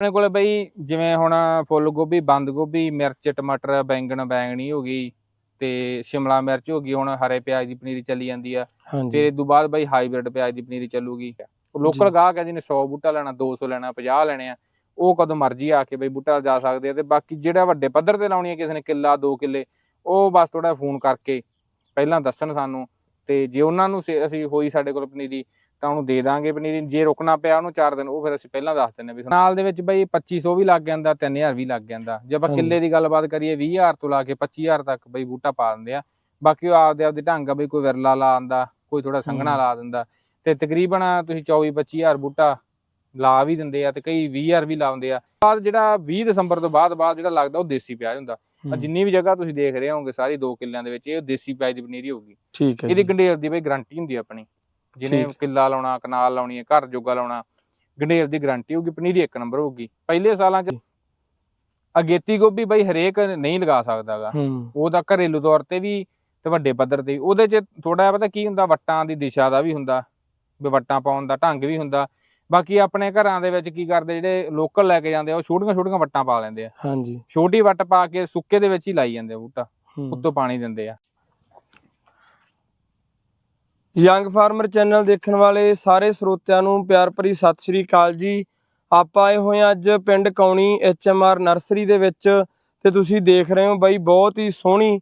ਆਪਣੇ ਕੋਲੇ ਬਈ ਜਿਵੇਂ ਹੁਣ ਫੁੱਲ ਗੋਭੀ ਬੰਦ ਗੋਭੀ ਮਿਰਚ ਟਮਾਟਰ ਬੈਂਗਣ ਬੈਂਗਣੀ ਹੋ ਗਈ ਤੇ ਸ਼ਿਮਲਾ ਮਿਰਚ ਹੋ ਗਈ ਹੁਣ ਹਰੇ ਪਿਆਜ਼ ਦੀ ਪਨੀਰੀ ਚੱਲੀ ਜਾਂਦੀ ਆ। ਫਿਰ ਹਾਂਜੀ। ਇਹ ਤੋਂ ਬਾਅਦ ਬਈ ਹਾਈਬ੍ਰਿਡ ਪਿਆਜ਼ ਦੀ ਪਨੀਰੀ ਚੱਲੂਗੀ। ਲੋਕਲ। ਗਾਹਕ ਹੈ ਜਿਹਨੇ 100 ਬੂਟਾ ਲੈਣਾ 200 ਲੈਣਾ 50 ਲੈਣੇ ਆ। ਉਹ ਕਦੋਂ ਮਰਜ਼ੀ ਆ ਕੇ ਬਈ ਬੂਟਾ ਜਾ ਸਕਦੇ ਆ ਤੇ ਬਾਕੀ ਜਿਹੜਾ ਵੱਡੇ ਪੱਧਰ ਤੇ ਲਾਉਣੀ ਹੈ ਕਿਸੇ ਨੇ ਕਿੱਲਾ 2 ਕਿੱਲੇ ਉਹ ਬਸ ਥੋੜਾ ਫੋਨ ਕਰਕੇ ਪਹਿਲਾਂ ਦੱਸਣ ਸਾਨੂੰ। ਤੇ ਜੇ ਉਹਨਾਂ ਨੂੰ ਸੇ- ਅਸੀਂ ਹੋਈ ਸਾਡੇ ਕੋਲ ਪਨੀਰੀ ਤਾਂ ਉਹਨੂੰ ਦੇ ਦਾਂਗੇ ਪਨੀਰੀ। ਜੇ ਰੁਕਣਾ ਪਿਆ ਉਹਨੂੰ 4 ਦਿਨ ਉਹ ਫਿਰ ਅਸੀਂ ਪਹਿਲਾਂ ਦੱਸ ਦਿੰਨੇ ਵੀ ਨਾਲ ਦੇ ਵਿੱਚ ਬਈ 2500 ਵੀ ਲੱਗ ਜਾਂਦਾ 3000 ਵੀ ਲੱਗ ਜਾਂਦਾ। ਜੇ ਆਪਾਂ ਹਾਂਜੀ। ਕਿੱਲੇ ਦੀ ਗੱਲਬਾਤ ਕਰੀਏ 20000 ਤੋਂ ਲਾ ਕੇ 25000 ਤੱਕ ਬਈ ਬੂਟਾ ਪਾ ਦਿੰਦੇ ਆ। ਬਾਕੀ ਉਹ ਆਪਦੇ ਆਪਦੇ ਢੰਗ ਆ ਬਈ ਕੋਈ ਵਿਰਲਾ ਲਾ ਆਂਦਾ ਕੋਈ ਥੋੜਾ ਸੰਘਣਾ ਹਮ। ਲਾ ਦਿੰਦਾ। ਤੇ ਤਕਰੀਬਨ ਤੁਸੀਂ 24 25000 ਬੂਟਾ ਲਾ ਵੀ ਦਿੰਦੇ ਆ ਤੇ ਕਈ 20000 ਵੀ ਲਾਉਂਦੇ ਆ। ਬਾਅਦ ਜਿਹੜਾ 20 ਦਸੰਬਰ ਤੋਂ ਬਾਅਦ ਬਾਅਦ ਜਿਹੜਾ ਲੱਗਦਾ ਉਹ ਦੇਸੀ ਪਿਆਜ਼ ਹੁੰਦਾ। ਹਮ, ਜਿੰਨੀ ਵੀ ਜਗ੍ਹਾ ਤੁਸੀਂ ਦੇਖ ਰਹੇ ਹੋਵੋਗੇ ਸਾਰੀ 2 ਕਿੱਲਿਆਂ ਦੇ ਵਿੱਚ ਇਹ ਦੇਸੀ ਪਿਆਜ਼ ਦੀ ਪਨੀਰੀ ਹੋਊਗੀ। ਠੀਕ ਹੈ ਇਹਦੀ ਜੀ। ਗੰਢੇਰ ਦੀ ਬਈ ਗਾਰੰਟੀ ਹੁੰਦੀ ਆ ਆਪਣੀ। ਜਿਹਨੇ। ਕਿੱਲਾ ਲਾਉਣਾ ਕਨਾਲ ਲਾਉਣੀ ਹੈ ਘਰ ਜੋਗਾ ਲਾਉਣਾ ਗੰਢੇਰ ਦੀ ਗਾਰੰਟੀ ਹੋਊਗੀ ਪਨੀਰੀ ਇੱਕ ਨੰਬਰ ਹੋਊਗੀ। ਪਹਿਲੇ ਸਾਲਾਂ 'ਚ ਅਗੇਤੀ ਗੋਭੀ ਬਈ ਹਰੇਕ ਨਹੀਂ ਲਗਾ ਸਕਦਾਗਾ। ਉਹਦਾ ਘਰੇਲੂ ਤੌਰ ਤੇ ਵੀ ਤੇ ਵੱਡੇ ਪੱਧਰ ਤੇ ਉਹਦੇ 'ਚ ਥੋੜਾ ਜਿਹਾ ਪਤਾ ਕੀ ਹੁੰਦਾ ਵੱਟਾਂ ਦੀ ਦਿਸ਼ਾ ਦਾ ਵੀ ਹੁੰਦਾ। ਵੀ ਵੱਟਾਂ ਪਾਉਣ ਦਾ ਢੰਗ ਵੀ ਹੁੰਦਾ। ਬਾਕੀ ਆਪਣੇ ਘਰਾਂ ਦੇ ਵਿੱਚ ਕੀ ਕਰਦੇ ਜਿਹੜੇ ਲੋਕਲ ਲੈ ਕੇ ਜਾਂਦੇ ਆ ਉਹ ਛੋਟੀਆਂ ਛੋਟੀਆਂ ਵੱਟਾਂ ਪਾ ਲੈਂਦੇ ਆ। ਹਾਂਜੀ। ਛੋਟੀ ਵੱਟ ਪਾ ਕੇ ਸੁੱਕੇ ਦੇ ਵਿੱਚ ਹੀ ਲਾਈ ਜਾਂਦੇ ਆ ਬੂਟਾ। ਉੱਤੋਂ ਪਾਣੀ ਦਿੰਦੇ ਆ। ਯੰਗ ਫਾਰਮਰ ਚੈਨਲ ਦੇਖਣ ਵਾਲੇ ਸਾਰੇ ਸਰੋਤਿਆਂ ਨੂੰ ਪਿਆਰ ਭਰੀ ਸਤਿ ਸ੍ਰੀ ਅਕਾਲ ਜੀ। ਆਪਾਂ ਆਏ ਹੋਏ ਅੱਜ ਪਿੰਡ ਕੌਣੀ ਐਚਐਮਆਰ ਨਰਸਰੀ ਦੇ ਵਿੱਚ ਤੇ ਤੁਸੀਂ ਦੇਖ ਰਹੇ ਹੋ ਬਾਈ ਬਹੁਤ ਹੀ ਸੋਹਣੀ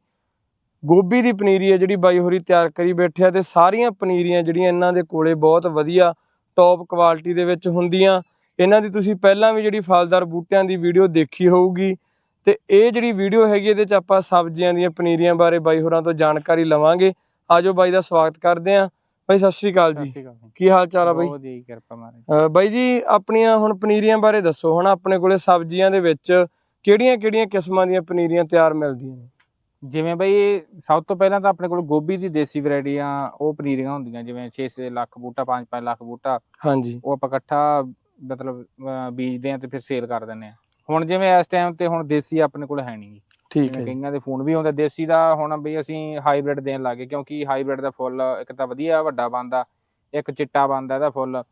ਗੋਭੀ ਦੀ ਪਨੀਰੀ ਹੈ ਜਿਹੜੀ ਬਾਈ ਹੋਰੀ ਤਿਆਰ ਕਰੀ ਬੈਠੇ ਆ ਤੇ ਸਾਰੀਆਂ ਪਨੀਰੀਆਂ ਜਿਹੜੀਆਂ ਇਹਨਾਂ ਦੇ ਕੋਲੇ ਬਹੁਤ ਵਧੀਆ ਟੌਪ ਕੁਆਲਿਟੀ ਦੇ ਵਿੱਚ ਹੁੰਦੀਆਂ। ਇਹਨਾਂ ਦੀ ਤੁਸੀਂ ਪਹਿਲਾਂ ਵੀ ਜਿਹੜੀ ਫਲਦਾਰ ਬੂਟਿਆਂ ਦੀ ਵੀਡੀਓ ਦੇਖੀ ਹੋਊਗੀ। ਤੇ ਇਹ ਜਿਹੜੀ ਵੀਡੀਓ ਹੈਗੀ ਇਹਦੇ ਚ ਆਪਾਂ ਸਬਜ਼ੀਆਂ ਦੀਆਂ ਪਨੀਰੀਆਂ ਬਾਰੇ ਬਾਈ ਹੋਰਾਂ ਤੋਂ ਜਾਣਕਾਰੀ ਲਵਾਂਗੇ। ਆਜੋ ਬਾਈ ਦਾ ਸਵਾਗਤ ਕਰਦੇ ਆਂ ਬਾਈ ਸਤਿ ਸ਼੍ਰੀ ਅਕਾਲ ਜੀ। ਕੀ ਹਾਲ ਚਾਲ ਆ ਬਾਈ? ਬਹੁਤ ਜੀ ਕਿਰਪਾ ਮਾਰੇ ਬਾਈ ਜੀ ਆਪਣੀਆਂ ਹੁਣ ਪਨੀਰੀਆਂ ਬਾਰੇ ਦੱਸੋ। ਹਨਾ ਆਪਣੇ ਕੋਲੇ ਸਬਜ਼ੀਆਂ ਦੇ ਵਿੱਚ ਕਿਹੜੀਆਂ-ਕਿਹੜੀਆਂ ਕਿਸਮਾਂ ਦੀਆਂ ਪਨੀਰੀਆਂ ਤਿਆਰ ਮਿਲਦੀਆਂ ਨੇ? ਜਿਵੇਂ ਬਈ ਸਭ ਤੋਂ ਪਹਿਲਾਂ ਤਾਂ ਆਪਣੇ ਕੋਲ ਗੋਭੀ ਦੀ ਦੇਸੀ ਵੈਰਾਈਟੀਆਂ ਉਹ ਪਨੀਰੀਆਂ ਹੁੰਦੀਆਂ ਜਿਵੇਂ 6-6 ਲੱਖ ਬੂਟਾ 5-5 ਲੱਖ ਬੂਟਾ ਹਾਂਜੀ। ਉਹ ਆਪਾਂ ਇਕੱਠਾ ਮਤਲਬ ਅਹ ਬੀਜਦੇ ਆ ਤੇ ਫਿਰ ਸੇਲ ਕਰ ਦਿੰਦੇ ਆ ਹੁਣ ਜਿਵੇਂ ਇਸ ਟਾਈਮ ਤੇ ਹੁਣ ਦੇਸੀ ਆਪਣੇ ਕੋਲ ਹੈ ਨਹੀਂ। ਠੀਕ ਜਿਵੇਂ ਹੈ ਜੀ। ਕਈਆਂ ਦੇ ਫੋਨ ਵੀ ਆਉਂਦੇ ਦੇਸੀ ਦਾ ਹੁਣ ਬਈ ਅਸੀਂ ਹਾਈਬ੍ਰਿਡ ਦੇਣ ਲੱਗੇ ਕਿਉਂਕਿ ਹਾਈਬ੍ਰਿਡ ਦਾ ਫੁੱਲ ਇੱਕ ਤਾਂ ਵਧੀਆ ਵੱਡਾ ਬੰਦਾ ਇੱਕ ਚਿੱਟਾ ਬੰਦਾ ਇਹਦਾ ਫੁੱਲ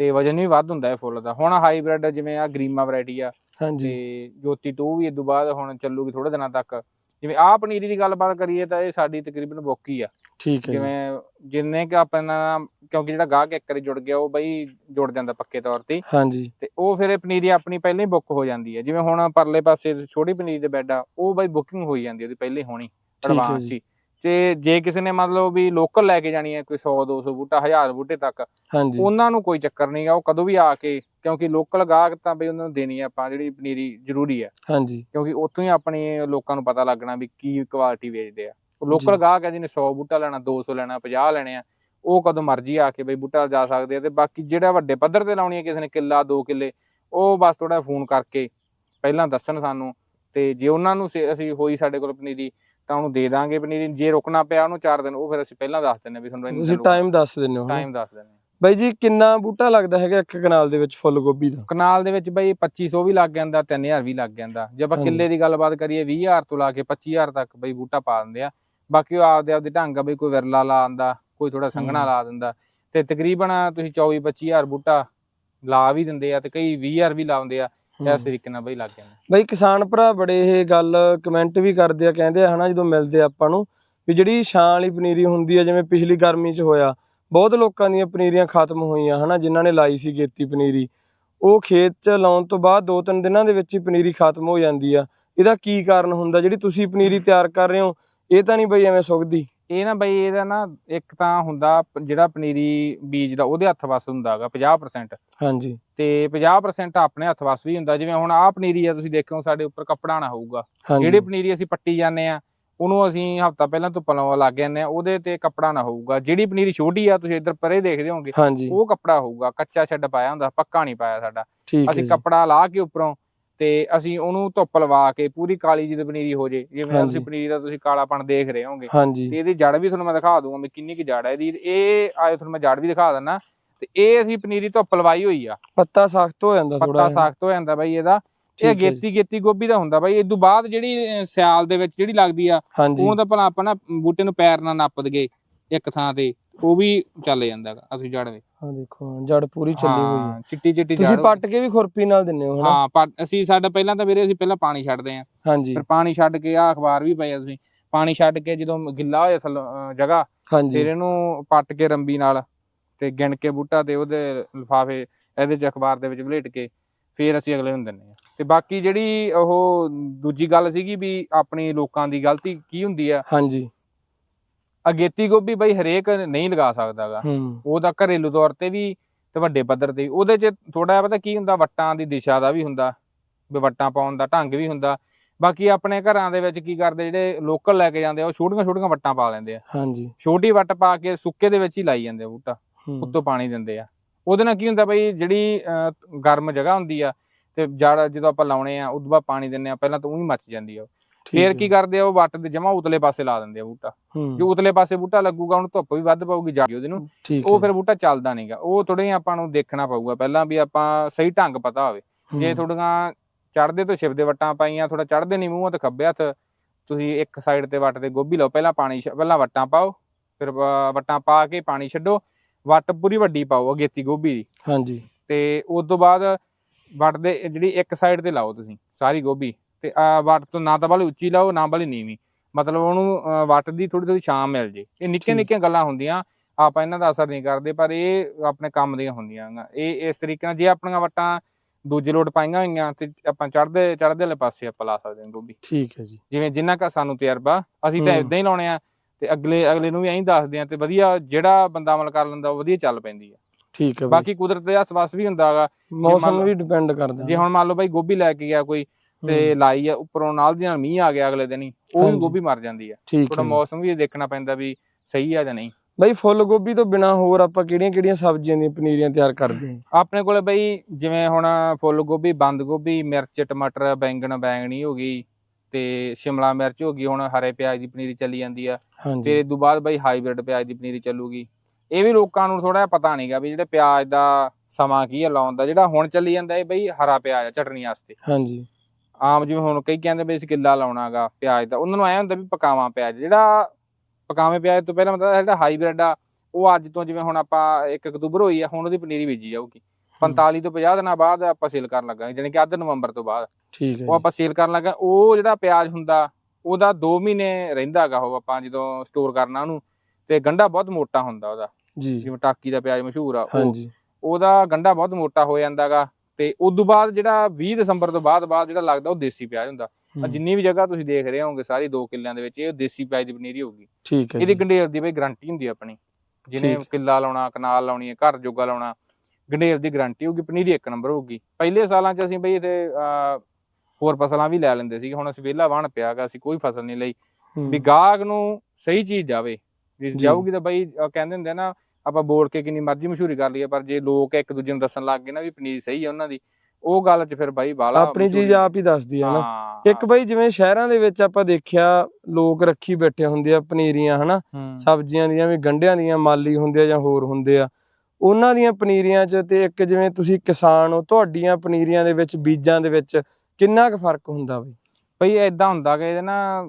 ਤੇ ਵਜਨ ਵੀ ਵੱਧ ਹੁੰਦਾ ਹੈ ਫੁੱਲ ਦਾ। ਹੁਣ ਹਾਈਬ੍ਰਿਡ ਜਿਵੇਂ ਆ ਗਰੀਮਾ ਵੈਰਾਈਟੀ ਆ ਹਾਂਜੀ। ਤੇ ਜੋਤੀ 2 ਵੀ ਇਦੋਂ ਬਾਅਦ ਹੁਣ ਚੱਲੂਗੀ ਥੋੜੇ ਦਿਨਾਂ ਤੱਕ। ਜਿਵੇਂ ਆਹ ਪਨੀਰੀ ਦੀ ਗੱਲਬਾਤ ਕਰੀਏ ਤਾਂ ਇਹ ਸਾਡੀ ਤਕਰੀਬਨ ਬੁੱਕ ਹੀ ਆ ਠੀਕ ਹੈ। ਜਿਵੇਂ ਜਿੰਨੇ ਕਿ ਆਪਣਾ ਕਿਉਂਕਿ ਜਿਹੜਾ ਗਾਹਕ ਇੱਕ ਵਾਰੀ ਜੁੜ ਗਿਆ ਉਹ ਬਈ ਜੁੜ ਜਾਂਦਾ ਪੱਕੇ ਤੌਰ ਤੇ। ਹਾਂਜੀ ਤੇ ਉਹ ਫਿਰ ਇਹ ਪਨੀਰੀ ਆਪਣੀ ਪਹਿਲਾਂ ਹੀ ਬੁੱਕ ਹੋ ਜਾਂਦੀ ਹੈ ਜਿਵੇਂ ਹੁਣ ਪਰਲੇ ਪਾਸੇ ਛੋਟੀ ਪਨੀਰੀ ਦੇ ਬੈੱਡ ਆ ਉਹ ਬਈ ਬੁਕਿੰਗ ਹੋਈ ਜਾਂਦੀ ਉਹਦੀ ਪਹਿਲੇ ਹੋਣੀ ਐਡਵਾਂਸ। ਹੀ ਤੇ ਜੇ ਕਿਸੇ ਨੇ ਮਤਲਬ ਵੀ ਲੋਕਲ ਲੈ ਕੇ ਜਾਣੀ ਹੈ ਕੋਈ 100 200 ਬੂਟਾ 1000 ਬੂਟੇ ਤੱਕ ਹਾਂਜੀ। ਉਹਨਾਂ ਨੂੰ ਕੋਈ ਚੱਕਰ ਨਹੀਂਗਾ ਉਹ ਕਦੋਂ ਵੀ ਆ ਕੇ ਕਿਉਂਕਿ ਲੋਕਲ ਗਾਹਕ ਤਾਂ ਬਈ ਉਹਨਾਂ ਨੂੰ ਦੇਣੀ ਆ ਆਪਾਂ ਜਿਹੜੀ ਪਨੀਰੀ ਜ਼ਰੂਰੀ ਹੈ। ਹਾਂਜੀ। ਕਿਉਂਕਿ ਉੱਥੋਂ ਹੀ ਆਪਣੀ ਲੋਕਾਂ ਨੂੰ ਪਤਾ ਲੱਗਣਾ ਵੀ ਕੀ ਕੁਆਲਿਟੀ ਵੇਚਦੇ ਆ। ਲੋਕਲ ਗਾਹਕ ਹੈ ਜਿਹਨੇ 100 ਬੂਟਾ ਲੈਣਾ 200 ਲੈਣਾ 50 ਲੈਣੇ ਆ ਉਹ ਕਦੋਂ ਮਰਜ਼ੀ ਆ ਕੇ ਬਈ ਬੂਟਾ ਜਾ ਸਕਦੇ ਆ ਤੇ ਬਾਕੀ ਜਿਹੜਾ ਵੱਡੇ ਪੱਧਰ ਤੇ ਲਾਉਣੀ ਹੈ ਕਿਸੇ ਨੇ ਕਿੱਲਾ 2 ਕਿੱਲੇ ਉਹ ਬਸ ਥੋੜਾ ਫੋਨ ਕਰਕੇ ਪਹਿਲਾਂ ਦੱਸਣ ਸਾਨੂੰ ਤੇ ਜੇ ਉਹਨਾਂ ਨੂੰ ਅਸੀਂ ਹੋਈ ਸਾਡੇ ਕੋਲ ਪਨੀਰੀ ਤਾਂ ਉਹਨੂੰ ਦੇ ਦਾਂਗੇ ਪਨੀਰੀ ਜੇ ਰੁਕਣਾ ਪਿਆ ਉਹਨੂੰ 4 ਦਿਨ ਉਹ ਫਿਰ ਅਸੀਂ ਪਹਿਲਾਂ ਦੱਸ ਦਿੰਨੇ ਵੀ ਤੁਹਾਨੂੰ ਤੁਸੀਂ ਟਾਈਮ ਦੱਸ ਦਿੰਦੇ ਹੋ? ਟਾਈਮ ਦੱਸ ਦਿੰਨੇ ਬਾਈ ਜੀ ਕਿੰਨਾ ਬੂਟਾ ਲੱਗਦਾ ਹੈਗਾ ਇੱਕ ਕਨਾਲ ਦੇ ਵਿੱਚ ਫੁੱਲ ਗੋਭੀ ਦਾ? ਕਨਾਲ ਦੇ ਵਿੱਚ ਬਈ 2500 ਵੀ ਲੱਗ ਜਾਂਦਾ 3000 ਵੀ ਲੱਗ ਜਾਂਦਾ। ਜੇ ਆਪਾਂ। ਕਿੱਲੇ ਦੀ ਗੱਲਬਾਤ ਕਰੀਏ 20000 ਤੋਂ ਲਾ ਕੇ 25000 ਤੱਕ ਬਈ ਬੂਟਾ ਪਾ ਦਿੰਦੇ ਆ। ਬਾਕੀ ਉਹ ਆਪਦੇ ਆਪਦੇ ਢੰਗ ਆ ਬਈ ਕੋਈ ਵਿਰਲਾ ਲਾ ਆਂਦਾ ਕੋਈ ਥੋੜਾ ਸੰਘਣਾ। ਲਾ ਦਿੰਦਾ। ਤੇ ਤਕਰੀਬਨ ਤੁਸੀਂ 24 25000 ਬੂਟਾ ਲਾ ਵੀ ਦਿੰਦੇ ਆ ਤੇ ਕਈ 20000 ਵੀ ਲਾਉਂਦੇ ਆ। ਇਸ। ਤਰੀਕੇ ਨਾਲ ਬਈ ਲੱਗ ਜਾਂਦਾ। ਬਈ ਕਿਸਾਨ ਭਰਾ ਬੜੇ ਇਹ ਗੱਲ ਕਮੈਂਟ ਵੀ ਕਰਦੇ ਆ ਕਹਿੰਦੇ ਆ ਹਨਾ ਜਦੋਂ ਮਿਲਦੇ ਆ ਆਪਾਂ ਨੂੰ ਵੀ ਜਿਹੜੀ ਛਾਂ ਵਾਲੀ ਪਨੀਰੀ ਹੁੰਦੀ ਆ ਜਿਵੇਂ ਪਿਛਲੀ ਗਰਮੀ 'ਚ ਹੋਇਆ ਬਹੁਤ ਲੋਕਾਂ ਦੀਆਂ ਪਨੀਰੀਆਂ ਖਤਮ ਹੋਈਆਂ ਹਨਾ ਜਿਨ੍ਹਾਂ ਨੇ ਲਾਈ ਸੀ ਗੇਤੀ ਪਨੀਰੀ। ਉਹ ਖੇਤ 'ਚ ਲਾਉਣ ਤੋਂ ਬਾਅਦ ਦੋ ਤਿੰਨ ਦਿਨਾਂ ਦੇ ਵਿੱਚ ਹੀ ਪਨੀਰੀ ਖਤਮ ਹੋ ਜਾਂਦੀ ਆ। ਇਹਦਾ ਕੀ ਕਾਰਨ ਹੁੰਦਾ? ਜਿਹੜੀ ਤੁਸੀਂ ਪਨੀਰੀ ਤਿਆਰ ਕਰ ਰਹੇ ਹੋ ਇਹ ਤਾਂ ਨਹੀਂ ਬਈ ਐਵੇਂ ਸੁੱਕਦੀ। ਇਹ ਨਾ ਬਈ ਇਹਦਾ ਨਾ ਇੱਕ ਤਾਂ ਹੁੰਦਾ ਪ- ਜਿਹੜਾ ਪਨੀਰੀ ਬੀਜ ਦਾ ਉਹਦੇ ਹੱਥ ਵੱਸ ਹੁੰਦਾਗਾ 50% ਹਾਂਜੀ। ਤੇ 50% ਆਪਣੇ ਹੱਥ ਵੱਸ ਵੀ ਹੁੰਦਾ ਜਿਵੇਂ ਹੁਣ ਆਹ ਪਨੀਰੀ ਆ ਤੁਸੀਂ ਦੇਖੋ ਸਾਡੇ ਉੱਪਰ ਕੱਪੜਾ ਨਾ ਹੋਊਗਾ। ਹਾਂਜੀ। ਜਿਹੜੇ ਪਨੀਰੀ ਅਸੀਂ ਪੱਟੀ ਜਾਂਦੇ ਆ ਉਹਨੂੰ ਅਸੀਂ ਹਫਤਾ ਪਹਿਲਾਂ ਧੁੱਪ ਲਾਉਣ ਲੱਗ ਜਾਂਦੇ ਆ ਉਹਦੇ ਤੇ ਕੱਪੜਾ ਨਾ ਹੋਊਗਾ। ਜਿਹੜੀ ਪਨੀਰੀ ਛੋਟੀ ਆ ਤੁਸੀਂ ਇੱਧਰ ਪਰੇ ਦੇਖਦੇ ਹੋਵੋਗੇ ਹਾਂਜੀ। ਉਹ ਕੱਪੜਾ ਹੋਊਗਾ ਕੱਚਾ ਛੱਡ ਪਾਇਆ ਹੁੰਦਾ ਪੱਕਾ ਨਹੀਂ ਪਾਇਆ ਸਾਡਾ। ਠੀਕ ਹੈ ਅਸੀਂ ਜੀ। ਕੱਪੜਾ ਲਾ ਕੇ ਉੱਪਰੋਂ ਤੇ ਅਸੀਂ ਉਹਨੂੰ ਧੁੱਪ ਲਵਾ ਕੇ ਪੂਰੀ ਕਾਲੀ ਜਿਹੀ ਪਨੀਰੀ ਹੋ ਜੇ। ਜਿਵੇਂ। ਤੁਸੀਂ ਪਨੀਰੀ ਦਾ ਤੁਸੀਂ ਕਾਲਾਪਣ ਦੇਖ ਰਹੇ ਹਾਂਜੀ। ਤੇ ਇਹਦੀ ਜੜ ਵੀ ਤੁਹਾਨੂੰ ਮੈਂ ਦਿਖਾ ਦੂੰਗਾ ਵੀ ਕਿੰਨੀ ਕੀ ਜੜ ਹੈ ਇਹਦੀ। ਇਹ ਆਏ ਤੁਹਾਨੂੰ ਮੈਂ ਜੜ ਵੀ ਦਿਖਾ ਦਿੰਦਾ। ਤੇ ਇਹ ਅਸੀਂ ਪਨੀਰੀ ਧੁੱਪ ਲਵਾਈ ਹੋਈ ਆ। ਪੱਤਾ ਸਖਤ ਹੋ ਜਾਂਦਾ ਪੱਤਾ ਥੋੜਾ ਸਖਤ ਹੋ ਜਾਂਦਾ ਬਾਈ ਇਹਦਾ। ਇਹ ਜੀ। ਗੇਤੀ ਗੇਤੀ ਗੋਭੀ ਦਾ ਹੁੰਦਾ ਬਾਈ। ਤੋਂ ਬਾਅਦ ਜਿਹੜੀ ਸਿਆਲ ਦੇ ਵਿੱਚ ਜਿਹੜੀ ਲੱਗਦੀ ਆ ਉਹਨੂੰ ਤਾਂ ਭਲਾ ਆਪਾਂ ਨਾ ਬੂਟੇ ਨੂੰ ਪੈਰ ਨਾਲ ਨੱਪ ਦਈਏ ਇੱਕ ਥਾਂ ਤੇ। ਉਹ ਵੀ ਚੱਲ ਜਾਂਦਾ ਗਾ ਅਸੀਂ ਜੜ ਦੇ ਹਾਂ ਦੇਖੋ ਜੜ ਪੂਰੀ ਚੱਲੀ ਹੋਈ ਹੈ। ਹਾਂ, ਚਿੱਟੀ ਚਿੱਟੀ ਤੁਸੀਂ ਪੱਟ ਕੇ ਵੀ ਖੁਰਪੀ ਨਾਲ ਦਿੰਦੇ ਹੋ ਹਾਂ ਪੱਟ- ਅਸੀਂ ਸਾਡਾ ਪਹਿਲਾਂ ਤਾਂ ਵੀਰੇ ਅਸੀਂ ਪਹਿਲਾਂ ਪਾਣੀ ਛੱਡਦੇ ਆਂ ਹਾਂਜੀ। ਫਿਰ ਪਾਣੀ ਛੱਡ ਕੇ ਆ ਅਖਬਾਰ ਵੀ ਪਏ ਤੁਸੀਂ। ਪਾਣੀ ਛੱਡ ਕੇ ਜਦੋਂ ਗਿੱਲਾ ਥੱਲੋਂ ਅਹ ਜਗ੍ਹਾ ਫਿਰ ਇਹਨੂੰ ਪੱਟ ਕੇ ਰੰਬੀ ਨਾਲ ਤੇ ਗਿਣ ਕੇ ਬੂਟਾ ਤੇ ਉਹਦੇ ਲਿਫਾਫੇ ਇਹਦੇ ਚ ਅਖਬਾਰ ਦੇ ਵਿੱਚ ਵਲੇਟ ਕੇ ਫਿਰ ਅਸੀਂ ਅਗਲੇ ਨੂੰ ਦਿੰਨੇ ਆ ਤੇ ਬਾਕੀ ਜਿਹੜੀ ਉਹ ਦੂਜੀ ਗੱਲ ਸੀਗੀ ਵੀ ਆਪਣੀ ਲੋਕਾਂ ਦੀ ਗਲਤੀ ਕੀ ਹੁੰਦੀ ਆ ਹਾਂਜੀ। ਅਗੇਤੀ ਗੋਭੀ ਬਈ ਹਰੇਕ ਨਹੀਂ ਲਗਾ ਸਕਦਾਗਾ। ਹੂੰ। ਉਹਦਾ ਘਰੇਲੂ ਤੌਰ ਤੇ ਵੀ ਤੇ ਵੱਡੇ ਪੱਧਰ ਤੇ। ਵੀ ਉਹਦੇ ਚ ਥੋੜਾ ਪਤਾ ਕੀ ਹੁੰਦਾ ਵੱਟਾਂ ਦੀ ਦਿਸ਼ਾ ਦਾ ਵੀ ਹੁੰਦਾ ਵੀ ਵੱਟਾਂ ਪਾਉਣ ਦਾ ਢੰਗ ਵੀ ਹੁੰਦਾ। ਬਾਕੀ ਆਪਣੇ ਘਰਾਂ ਦੇ ਵਿੱਚ ਕੀ ਕਰਦੇ ਜਿਹੜੇ ਲੋਕਲ ਲੈ ਕੇ ਜਾਂਦੇ ਆ ਉਹ ਛੋਟੀਆਂ ਛੋਟੀਆਂ ਵੱਟਾਂ ਪਾ ਲੈਂਦੇ ਆ। ਹਾਂਜੀ। ਛੋਟੀ ਵੱਟ ਪਾ ਕੇ ਸੁੱਕੇ ਦੇ ਵਿੱਚ ਹੀ ਲਾਈ ਜਾਂਦੇ ਆ ਬੂਟਾ ਹੂੰ, ਉੱਤੋਂ ਪਾਣੀ ਦਿੰਦੇ ਆ। ਉਹਦੇ ਨਾਲ ਕੀ ਹੁੰਦਾ ਬਈ ਜਿਹੜੀ ਅਹ, ਗਰਮ ਜਗ੍ਹਾ ਹੁੰਦੀ ਆ ਤੇ ਜੜ ਜਦੋਂ ਆਪਾਂ ਲਾਉਣੇ ਆ ਉਦੋਂ ਬਾਅਦ ਪਾਣੀ ਦਿੰਨੇ ਆ ਪਹਿਲਾਂ ਤਾਂ ਉਹੀ ਮੱਚ ਜਾਂਦੀ ਆ। ਉਹ। ਫੇਰ। ਕੀ ਕਰਦੇ ਆ ਉਹ ਵੱਟ ਦੇ ਜਮਾ ਉਤਲੇ ਪਾਸੇ ਲਾ ਦਿੰਦੇ ਆ ਬੂਟਾ। ਜੋ ਉਤਲੇ ਪਾਸੇ ਬੂਟਾ ਲੱਗੂਗਾ ਉਹਨੂੰ ਧੁੱਪ ਵੀ ਵੱਧ ਪਊਗੀ ਜਾ ਉਹਦੇ ਨੂੰ ਉਹ। ਫਿਰ ਬੂਟਾ ਚੱਲਦਾ ਨਹੀਂਗਾ ਉਹ ਥੋੜੇ ਆਪਾਂ ਨੂੰ ਦੇਖਣਾ ਪਊਗਾ। ਪਹਿਲਾਂ ਵੀ ਆਪਾਂ ਸਹੀ ਢੰਗ ਪਤਾ ਹੋਵੇ। ਜੇ ਥੋੜੀਆਂ ਚੜਦੇ ਤੋਂ ਛਿਪਦੇ ਵੱਟਾਂ ਪਾਈਆਂ ਥੋੜਾ ਚੜਦੇ ਨਹੀਂ ਮੂੰਹ ਤੇ ਖੱਬੇ ਹੱਥ ਤੁਸੀਂ ਇੱਕ ਸਾਈਡ ਤੇ ਵੱਟ ਤੇ ਗੋਭੀ ਲਾਓ। ਪਹਿਲਾਂ ਪਾਣੀ ਪਹਿਲਾਂ ਵੱਟਾਂ ਪਾਓ ਫਿਰ ਵੱਟਾਂ ਪਾ ਕੇ ਪਾਣੀ ਛੱਡੋ। ਵੱਟ ਪੂਰੀ ਵੱਡੀ ਪਾਓ ਅਗੇਤੀ ਗੋਭੀ ਦੀ। ਹਾਂਜੀ। ਤੇ ਉਸ ਤੋਂ ਬਾਅਦ ਵੱਟ ਦੇ ਜਿਹੜੀ ਇੱਕ ਸਾਈਡ ਤੇ ਲਾਓ ਤੁਸੀਂ ਸਾਰੀ ਗੋਭੀ। ਤੇ ਆ ਵੱਟ ਤੋਂ ਨਾ ਤਾਂ ਬਾਲੀ ਉੱਚੀ ਲਾਓ ਨਾ ਬਾਲੀ ਨੀਵੀਂ। ਮਤਲਬ ਉਹਨੂੰ ਵੱਟ ਦੀ ਥੋੜੀ ਥੋੜੀ ਛਾਂ ਮਿਲ ਜੇ। ਇਹ ਨਿੱਕੀਆਂ। ਨਿੱਕੀਆਂ ਗੱਲਾਂ ਹੁੰਦੀਆਂ ਆਪਾਂ ਇਹਨਾਂ ਦਾ ਅਸਰ ਨਹੀਂ ਕਰਦੇ ਪਰ ਇਹ ਆਪਣੇ ਕੰਮ ਦੀਆਂ ਹੁੰਦੀਆਂ। ਇਹ ਇਸ ਤਰੀਕੇ ਨਾਲ ਜੇ ਆਪਣੀਆਂ ਵੱਟਾਂ ਦੂਜੇ ਲੋਟ ਪਾਈਆਂ ਹੋਈਆਂ ਤੇ ਆਪਾਂ ਚੜਦੇ ਚੜਦੇ ਵਾਲੇ ਪਾਸੇ ਆਪਾਂ ਲਾ ਸਕਦੇ ਹਾਂ ਗੋਭੀ। ਠੀਕ ਹੈ ਜੀ। ਜਿਵੇਂ ਜਿੰਨਾ ਕਾ ਸਾਨੂੰ ਤਜਰਬਾ ਅਸੀਂ ਤਾਂ। ਇਦਾਂ ਹੀ ਲਾਉਣੇ ਆ ਤੇ ਅਗਲੇ ਅਗਲੇ ਨੂੰ ਵੀ ਐਂ ਦੱਸਦੇ ਆ ਤੇ ਵਧੀਆ ਜਿਹੜਾ ਬੰਦਾ ਅਮਲ ਕਰ ਲੈਂਦਾ ਉਹ ਵਧੀਆ ਚੱਲ ਪੈਂਦੀ ਆ। ਠੀਕ ਹੈ ਬਾਕੀ ਕੁਦਰਤ ਦਾ ਸਵਾਸ ਵੀ ਹੁੰਦਾ ਹੈਗਾ ਮੌਸਮ ਵੀ ਡਿਪੈਂਡ ਕਰਦਾ ਜੇ ਹੁਣ ਮੰਨ ਲਓ ਬਾਈ ਗੋਭੀ ਲੈ ਕੇ ਗਿਆ ਕੋਈ ਤੇ ਲਾਈ ਆ ਉੱਪਰੋਂ ਨਾਲ ਦੀ ਨਾਲ ਮੀਂਹ ਆ ਗਿਆ ਅਗਲੇ ਦਿਨ ਹੀ ਉਹ ਵੀ। ਗੋਭੀ ਮਰ ਜਾਂਦੀ ਆ। ਥੋੜਾ ਹੈ। ਮੌਸਮ ਵੀ ਦੇਖਣਾ ਪੈਂਦਾ ਵੀ ਸਹੀ ਆ ਜਾਂ ਨਹੀਂ। ਬਾਈ ਫੁੱਲ ਗੋਭੀ ਤੋਂ ਬਿਨਾ ਹੋਰ ਆਪਾਂ ਕਿਹੜੀਆਂ ਕਿਹੜੀਆਂ ਸਬਜ਼ੀਆਂ ਦੀਆਂ ਪਨੀਰੀਆਂ ਤਿਆਰ ਕਰਦੇ ਹਾਂ? ਆਪਣੇ ਕੋਲੇ ਬਈ ਜਿਵੇਂ ਹੁਣ ਫੁੱਲ ਗੋਭੀ ਬੰਦ ਗੋਭੀ ਮਿਰਚ ਟਮਾਟਰ ਬੈਂਗਣ ਬੈਂਗਣੀ ਹੋ ਗਈ ਤੇ ਸ਼ਿਮਲਾ ਮਿਰਚ ਹੋ ਗਈ ਹੁਣ ਹਰੇ ਪਿਆਜ਼ ਦੀ ਪਨੀਰੀ ਚੱਲੀ ਜਾਂਦੀ ਆ। ਫਿਰ ਹਾਂਜੀ ਇਹ ਤੋਂ ਬਾਅਦ ਬਈ ਹਾਈਬ੍ਰਿਡ ਪਿਆਜ਼ ਦੀ ਪਨੀਰੀ ਚੱਲੂਗੀ। ਇਹ ਵੀ ਲੋਕਾਂ ਨੂੰ ਥੋੜਾ ਪਤਾ ਨਹੀਂਗਾ ਵੀ ਜਿਹੜੇ ਪਿਆਜ਼ ਦਾ ਸਮਾਂ ਕੀ ਆ ਲਾਉਣ ਦਾ ਜਿਹੜਾ ਹੁਣ ਚੱਲੀ ਜਾਂਦਾ ਇਹ ਬਈ ਹਰਾ ਪਿਆਜ਼ ਆ ਚਟਨੀ ਵਾਸਤੇ। ਹਾਂਜੀ। ਆਮ ਜਿਵੇਂ ਹੁਣ ਕਈ ਕਹਿੰਦੇ ਵੀ ਅਸੀਂ ਕਿੱਲਾ ਲਾਉਣਾਗਾ ਪਿਆਜ਼ ਦਾ ਉਹਨਾਂ ਨੂੰ ਐ ਹੁੰਦਾ ਵੀ ਪਕਾਵਾਂ ਪਿਆਜ਼ ਜਿਹੜਾ ਪਕਾਵੇਂ ਪਿਆਜ਼ ਤੋਂ ਪਹਿਲਾਂ ਮਤਲਬ ਜਿਹੜਾ ਹਾਈਬ੍ਰਿਡ ਆ ਉਹ ਅੱਜ ਤੋਂ ਜਿਵੇਂ ਹੁਣ ਆਪਾਂ 1 ਅਕਤੂਬਰ ਹੋਈ ਆ ਹੁਣ ਉਹਦੀ ਪਨੀਰੀ ਬੀਜੀ ਜਾਊਗੀ। 45 ਤੋਂ 50 ਦਿਨਾਂ ਬਾਅਦ ਆਪਾਂ ਸੇਲ ਕਰਨ ਲੱਗਾਂਗੇ ਜਾਣੀ ਕਿ ਅੱਧ ਨਵੰਬਰ ਤੋਂ ਬਾਅਦ। ਠੀਕ ਹੈ ਉਹ ਆਪਾਂ ਸੇਲ ਕਰਨ ਲੱਗਾ ਉਹ ਜਿਹੜਾ ਪਿਆਜ਼ ਹੁੰਦਾ ਉਹਦਾ 2 ਮਹੀਨੇ ਰਹਿੰਦਾਗਾ ਉਹ ਆਪਾਂ ਜਦੋਂ ਸਟੋਰ ਕਰਨਾ ਉਹਨੂੰ ਤੇ ਗੰਢਾ ਬਹੁਤ ਮੋਟਾ ਹੁੰਦਾ ਉਹਦਾ। ਜੀ। ਜਿਵੇਂ ਟਾਕੀ ਦਾ ਪਿਆਜ਼ ਮਸ਼ਹੂਰ ਆ ਉਹ ਉਹਦਾ ਗੰਢਾ ਬਹੁਤ ਮੋਟਾ ਹੋ ਜਾਂਦਾਗਾ ਤੇ ਉਸ ਤੋਂ ਬਾਅਦ ਜਿਹੜਾ 20 ਦਸੰਬਰ ਤੋਂ ਬਾਅਦ ਬਾਅਦ ਜਿਹੜਾ ਲੱਗਦਾ ਉਹ ਦੇਸੀ ਪਿਆਜ਼ ਹੁੰਦਾ। ਆ ਜਿੰਨੀ ਵੀ ਜਗ੍ਹਾ ਤੁਸੀਂ ਦੇਖ ਰਹੇ ਹੋਵੋਗੇ ਸਾਰੀ 2 ਕਿੱਲਿਆਂ ਦੇ ਵਿੱਚ ਇਹ ਦੇਸੀ ਪਿਆਜ਼ ਦੀ ਪਨੀਰੀ ਹੋਊਗੀ। ਠੀਕ ਹੈ ਇਹਦੀ ਜੀ, ਗੰਢੇਰ ਦੀ ਬਈ ਗਾਰੰਟੀ ਹੁੰਦੀ ਆਪਣੀ। ਜਿਹਨੇ। ਕਿੱਲਾ ਲਾਉਣਾ ਕਨਾਲ ਲਾਉਣੀ ਹੈ ਘਰ ਜੋਗਾ ਲਾਉਣਾ ਗੰਢੇਰ ਦੀ ਗਾਰੰਟੀ ਹੋਊਗੀ ਪਨੀਰੀ ਇੱਕ ਨੰਬਰ ਹੋਊਗੀ। ਪਹਿਲੇ ਸਾਲਾਂ 'ਚ ਅਸੀਂ ਬਈ ਇਥੇ ਹੋਰ ਫਸਲਾਂ ਵੀ ਲੈ ਲੈਂਦੇ ਸੀਗੇ। ਹੁਣ ਅਸੀਂ ਵਿਹਲਾ ਵਾਹਣ ਪਿਆਗਾ ਅਸੀਂ ਕੋਈ ਫਸਲ ਨਹੀਂ ਲਈ। ਵੀ ਗਾਹਕ ਨੂੰ ਸਹੀ ਚੀਜ਼ ਜਾਵੇ। ਜੇ। ਜਾਊਗੀ ਤਾਂ ਬਈ ਕਹਿੰਦੇ ਹੁੰਦੇ ਨਾ ਆਪਾਂ ਬੋਲ ਕੇ ਕਿੰਨੀ ਮਰਜ਼ੀ ਮਸ਼ਹੂਰੀ ਕਰ ਲਈਏ ਪਰ ਜੇ ਲੋਕ ਇੱਕ ਦੂਜੇ ਨੂੰ ਦੱਸਣ ਲੱਗ ਗਏ ਨਾ ਵੀ ਪਨੀਰ ਸਹੀ ਹੈ ਉਹਨਾਂ ਦੀ ਉਹ ਗੱਲ 'ਚ ਫਿਰ ਬਾਈ ਬਾਲਾ ਆਪਣੀ ਚੀਜ਼ ਆਪ ਹੀ ਦੱਸਦੀ ਹੈ ਨਾ। ਇੱਕ ਬਈ ਜਿਵੇਂ ਸ਼ਹਿਰਾਂ ਦੇ ਵਿੱਚ ਆਪਾਂ ਦੇਖਿਆ ਲੋਕ ਰੱਖੀ ਬੈਠੇ ਹੁੰਦੇ ਆ ਪਨੀਰੀਆਂ ਹਨਾ। ਸਬਜ਼ੀਆਂ ਦੀਆਂ ਵੀ ਗੰਢਿਆਂ ਦੀਆਂ ਮਾਲੀ ਹੁੰਦੇ ਆ ਜਾਂ ਹੋਰ ਹੁੰਦੇ ਆ। ਉਹਨਾਂ ਦੀਆਂ ਪਨੀਰੀਆਂ 'ਚ ਤੇ ਇੱਕ ਜਿਵੇਂ ਤੁਸੀਂ ਕਿਸਾਨ ਹੋ ਤੁਹਾਡੀਆਂ ਪਨੀਰੀਆਂ ਦੇ ਵਿੱਚ ਬੀਜਾਂ ਦੇ ਵਿੱਚ ਕਿੰਨਾ ਕੁ ਫ਼ਰਕ ਹੁੰਦਾ ਬਈ? ਬਈ ਐਦਾਂ ਹੁੰਦਾ ਕਿ ਇਹਦੇ ਨਾ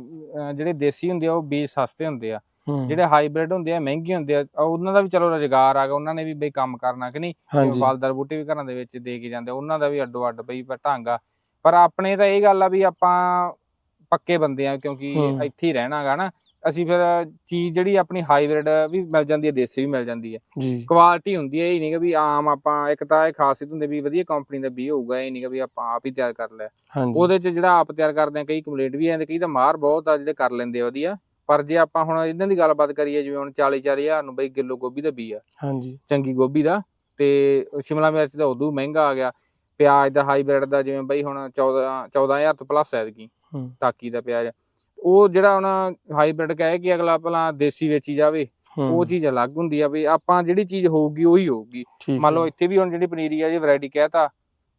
ਜਿਹੜੇ ਦੇਸੀ ਹੁੰਦੇ ਆ ਉਹ ਬੀਜ ਸਸਤੇ ਹੁੰਦੇ ਆ। ਜਿਹੜੇ ਹਾਈਬ੍ਰਿਡ ਹੁੰਦੇ ਆ ਮਹਿੰਗੇ ਹੁੰਦੇ ਆ ਉਹਨਾਂ ਦਾ ਵੀ ਚਲੋ ਰੁਜ਼ਗਾਰ ਆ ਗਿਆ ਉਹਨਾਂ ਨੇ ਵੀ ਬਈ ਕੰਮ ਕਰਨਾ ਕਿ ਨਹੀਂ? ਫਲਦਾਰ ਬੂਟੇ ਵੀ ਘਰਾਂ ਦੇ ਵਿੱਚ ਦੇ ਕੇ ਜਾਂਦੇ ਉਹਨਾਂ ਦਾ ਵੀ ਅੱਡੋ ਅੱਡ ਬਈ ਢੰਗ ਪਰ ਆਪਣੇ ਤਾਂ ਇਹ ਗੱਲ ਆ ਵੀ ਆਪਾਂ ਪੱਕੇ ਬੰਦੇ ਆ ਕਿਉਂਕਿ। ਇੱਥੇ ਹੀ ਰਹਿਣਾਗਾ ਨਾ ਅਸੀਂ ਫਿਰ ਚੀਜ਼ ਜਿਹੜੀ ਆਪਣੀ ਹਾਈਬ੍ਰਿਡ ਵੀ ਮਿਲ ਜਾਂਦੀ ਹੈ ਦੇਸੀ ਵੀ ਮਿਲ ਜਾਂਦੀ ਹੈ ਕੁਆਲਿਟੀ ਹੁੰਦੀ ਹੈ ਇਹ ਨਹੀਂ ਕਿ ਵੀ ਆਮ ਆਪਾਂ ਇੱਕ ਤਾਂ ਇਹ ਖਾਸੀਅਤ ਹੁੰਦੀ ਵੀ ਵਧੀਆ ਕੰਪਨੀ ਦਾ ਬੀ ਹੋਊਗਾ ਇਹ ਨਹੀਂ ਕਿ ਵੀ ਆਪਾਂ ਆਪ ਹੀ ਤਿਆਰ ਕਰ ਲਿਆ। ਉਹਦੇ ਚ ਜਿਹੜਾ ਆਪ ਤਿਆਰ ਕਰਦੇ ਆ ਕਈ ਕੰਪਲੀਟ ਵੀ ਆਂਦੇ ਕਈ ਤਾਂ ਮਾਰ ਬਹੁਤ ਆ ਜਿਹੜੇ ਕਰ ਲੈਂਦੇ ਆ ਵਧੀਆ। ਪਰ ਜੇ ਆਪਾਂ ਹੁਣ ਇਹਨਾਂ ਦੀ ਗੱਲਬਾਤ ਕਰੀਏ ਜਿਵੇਂ ਹੁਣ 40 4000 ਨੂੰ ਬਈ ਕਿਲੋ ਗੋਭੀ ਦਾ ਬੀ ਆ। ਹਾਂਜੀ। ਚੰਗੀ ਗੋਭੀ ਦਾ ਤੇ ਸ਼ਿਮਲਾ ਮਿਰਚ ਦਾ ਉਦੋਂ ਮਹਿੰਗਾ ਆ ਗਿਆ। ਪਿਆਜ਼ ਦਾ ਹਾਈਬ੍ਰਿਡ ਦਾ ਜਿਵੇਂ ਬਈ ਹੁਣ 14 14000 ਤੋਂ ਪਲੱਸ ਹੈ ਹੂੰ। ਟਾਕੀ ਦਾ ਪਿਆਜ਼। ਉਹ ਜਿਹੜਾ ਹੁਣ ਹਾਈਬ੍ਰਿਡ ਕਹੇ ਕਿ ਅਗਲਾ ਭਲਾ ਦੇਸੀ ਵੇਚੀ ਜਾਵੇ ਉਹ ਚੀਜ਼ ਅਲੱਗ ਹੁੰਦੀ ਆ ਵੀ ਆਪਾਂ ਜਿਹੜੀ ਚੀਜ਼ ਹੋਊਗੀ ਉਹੀ ਹੋਊਗੀ। ਮੰਨ ਲਓ। ਇੱਥੇ ਵੀ ਹੁਣ ਜਿਹੜੀ ਪਨੀਰੀ ਆ ਜੇ ਵੈਰਾਈਟੀ ਕਹਿਤਾ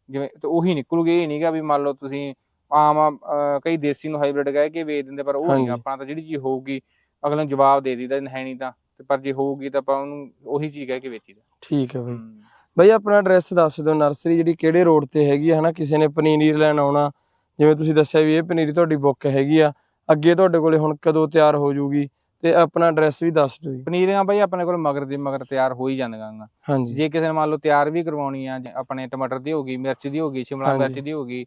ਜਿਵੇਂ ਤੇ ਉਹੀ ਨਿਕਲੂਗੀ ਇਹ ਨਹੀਂਗਾ ਵੀ ਮੰਨ ਲਓ ਤੁਸੀਂ ਆਮ ਅਹ, ਕਈ ਦੇਸੀ ਨੂੰ ਹਾਈਬ੍ਰਿਡ ਕਹਿ ਕੇ ਵੇਚ ਦਿੰਦੇ ਪਰ ਉਹ ਨਹੀਂ ਹਾਂਜੀ। ਆਪਣਾ ਤਾਂ ਜਿਹੜੀ ਚੀਜ਼ ਹੋਊਗੀ ਅਗਲੇ ਨੂੰ ਜਵਾਬ ਦੇ ਦਿੱਤਾ ਹੈ ਨਹੀਂ ਤਾਂ ਤੇ ਪਰ ਜੇ ਹੋਊਗੀ ਤਾਂ ਆਪਾਂ ਉਹਨੂੰ ਉਹੀ ਚੀਜ਼ ਕਹਿ ਕੇ ਵੇਚੀਦਾ। ਠੀਕ ਹੈ ਬਈ। ਬਈ ਆਪਣਾ ਐਡਰੈਸ ਦੱਸ ਦਿਓ ਨਰਸਰੀ ਜਿਹੜੀ ਕਿਹੜੇ ਰੋਡ ਤੇ ਹੈਗੀ ਆ ਹਨਾ? ਕਿਸੇ ਨੇ ਪਨੀਰੀ ਲੈਣ ਆਉਣਾ ਜਿਵੇਂ ਤੁਸੀਂ ਦੱਸਿਆ ਵੀ ਇਹ ਪਨੀਰੀ ਤੁਹਾਡੀ ਬੁੱਕ ਹੈਗੀ ਆ ਅੱਗੇ ਤੁਹਾਡੇ ਕੋਲੇ ਹੁਣ ਕਦੋਂ ਤਿਆਰ ਹੋ ਜੂਗੀ ਤੇ ਆਪਣਾ ਐਡਰੈਸ ਵੀ ਦੱਸ ਦਿਓ ਜੀ। ਪਨੀਰੀਆਂ ਬਾਈ ਆਪਣੇ ਕੋਲ ਮਗਰ ਦੀ ਮਗਰ ਤਿਆਰ ਹੋ ਹੀ ਜਾਂਦੀਆਂ ਗਾ। ਹਾਂਜੀ। ਜੇ ਕਿਸੇ ਨੇ ਮੰਨ ਲਓ ਤਿਆਰ ਵੀ ਕਰਵਾਉਣੀ ਆ ਜੇ ਆਪਣੇ ਟਮਾਟਰ ਦੀ ਹੋ ਗਈ ਮਿਰਚ ਦੀ ਹੋ ਗਈ ਸ਼ਿਮਲਾ ਹਾਂਜੀ। ਮਿਰਚ ਦੀ ਹੋ ਗਈ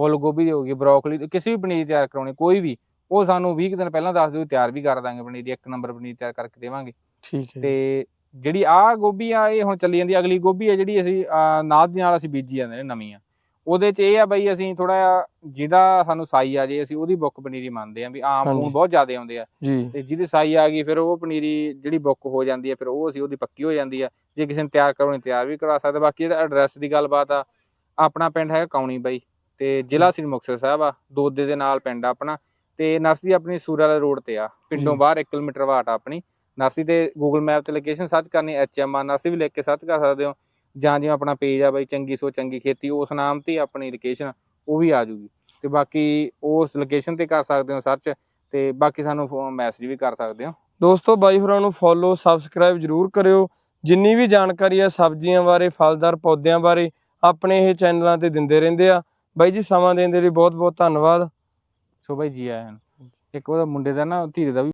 ਫੁੱਲ ਗੋਭੀ ਦੀ ਹੋ ਗਈ ਬਰੋਕਲੀ ਕਿਸੇ ਵੀ ਪਨੀਰ ਤਿਆਰ ਕਰਾਉਣੀ ਕੋਈ ਵੀ ਉਹ ਸਾਨੂੰ 20 ਕੁ ਦਿਨ ਪਹਿਲਾਂ ਦੱਸ ਦਿਓ ਤਿਆਰ ਵੀ ਕਰ ਦਾਂਗੇ ਪਨੀਰ ਦੀ ਇੱਕ ਨੰਬਰ ਪਨੀਰ ਤਿਆਰ ਕਰਕੇ ਦੇਵਾਂਗੇ। ਠੀਕ ਹੈ। ਤੇ ਜਿਹੜੀ ਆ ਗੋਭੀ ਆ ਇਹ ਹੁਣ ਚੱਲੀ ਜਾਂਦੀ ਆ, ਅਗਲੀ ਗੋਭੀ ਆ ਜਿਹੜੀ ਅਸੀਂ ਨਾਲ ਦੀ ਨਾਲ ਅਸੀਂ ਬੀਜੀ ਜਾਂਦੇ ਨੇ ਨਵੀਂ ਆ ਉਹਦੇ ਚ ਇਹ ਆ ਬਈ ਅਸੀਂ ਥੋੜਾ ਜਿਹਦਾ ਸਾਨੂੰ ਸਾਈ ਆ ਜੇ ਅਸੀਂ ਉਹਦੀ ਬੁੱਕ ਪਨੀਰੀ ਮੰਨਦੇ ਆ ਵੀ ਆਮ। ਫੋਨ ਬਹੁਤ ਜ਼ਿਆਦਾ ਆਉਂਦੇ ਆ। ਤੇ ਜਿਹਦੀ ਸਾਈ ਆ ਗਈ ਫਿਰ ਉਹ ਪਨੀਰੀ ਜਿਹੜੀ ਬੁੱਕ ਹੋ ਜਾਂਦੀ ਹੈ ਫਿਰ ਉਹ ਅਸੀਂ ਉਹਦੀ ਪੱਕੀ ਹੋ ਜਾਂਦੀ ਆ। ਜੇ ਕਿਸੇ ਨੇ ਤਿਆਰ ਕਰਾਉਣੀ ਤਿਆਰ ਵੀ ਕਰਵਾ ਸਕਦਾ ਬਾਕੀ ਜਿਹੜਾ ਐਡਰੈਸ ਦੀ ਗੱਲਬਾਤ ਆ ਆਪਣਾ ਪਿੰਡ ਹੈ ਕੌਣੀ ਬਾਈ। ਤੇ ਜ਼ਿਲ੍ਹਾ ਸ੍ਰੀ ਮੁਕਤਸਰ ਸਾਹਿਬ ਆ ਦੋਦੇ ਦੇ ਨਾਲ ਪਿੰਡ ਆ ਆਪਣਾ ਤੇ ਨਰਸਰੀ ਆਪਣੀ ਸੂਰ ਵਾਲੇ ਰੋਡ ਤੇ ਆ ਪਿੰਡੋਂ। ਬਾਹਰ 1 ਕਿਲੋਮੀਟਰ ਵਾਟ ਆ ਆਪਣੀ। ਨਰਸਰੀ ਤੇ ਗੂਗਲ ਮੈਪ ਤੇ ਲੋਕੇਸ਼ਨ ਸਰਚ ਕਰਨੀ ਐਚਐਮਆਰ ਨਰਸਰੀ ਵੀ ਲਿਖ ਕੇ ਸਰਚ ਕਰ ਸਕਦੇ ਹੋ। ਜਾਂ ਜਿਵੇਂ ਆਪਣਾ ਪੇਜ ਆ ਬਾਈ ਚੰਗੀ ਸੋ ਚੰਗੀ ਖੇਤੀ ਉਸ ਨਾਮ ਤੇ ਆਪਣੀ ਲੋਕੇਸ਼ਨ ਉਹ ਵੀ ਆ ਜੂਗੀ। ਤੇ ਬਾਕੀ ਉਸ ਲੋਕੇਸ਼ਨ ਤੇ ਕਰ ਸਕਦੇ ਹੋ ਸਰਚ ਤੇ ਬਾਕੀ ਸਾਨੂੰ ਮੈਸੇਜ ਵੀ ਕਰ ਸਕਦੇ ਹੋ। ਦੋਸਤੋ ਬਾਈ ਹੋਰਾਂ ਨੂੰ ਫੋਲੋ ਸਬਸਕ੍ਰਾਈਬ ਜਰੂਰ ਕਰਿਓ। ਜਿੰਨੀ ਵੀ ਜਾਣਕਾਰੀ ਹੈ ਸਬਜ਼ੀਆਂ ਬਾਰੇ ਫਲਦਾਰ ਪੌਦਿਆਂ ਬਾਰੇ ਆਪਣੇ ਇਹ ਚੈਨਲਾਂ ਤੇ ਦਿੰਦੇ ਰਹਿੰਦੇ ਆ। ਬਾਈ ਜੀ, ਸਮਾਂ ਦੇਣ ਦੇ ਲਈ ਬਹੁਤ ਬਹੁਤ ਧੰਨਵਾਦ ਸੋ ਬਾਈ ਜੀ ਆਇਆਂ ਨੂੰ। ਇੱਕ ਉਹਦਾ ਮੁੰਡੇ ਦਾ ਨਾ ਧੀਰੇ ਦਾ ਵੀ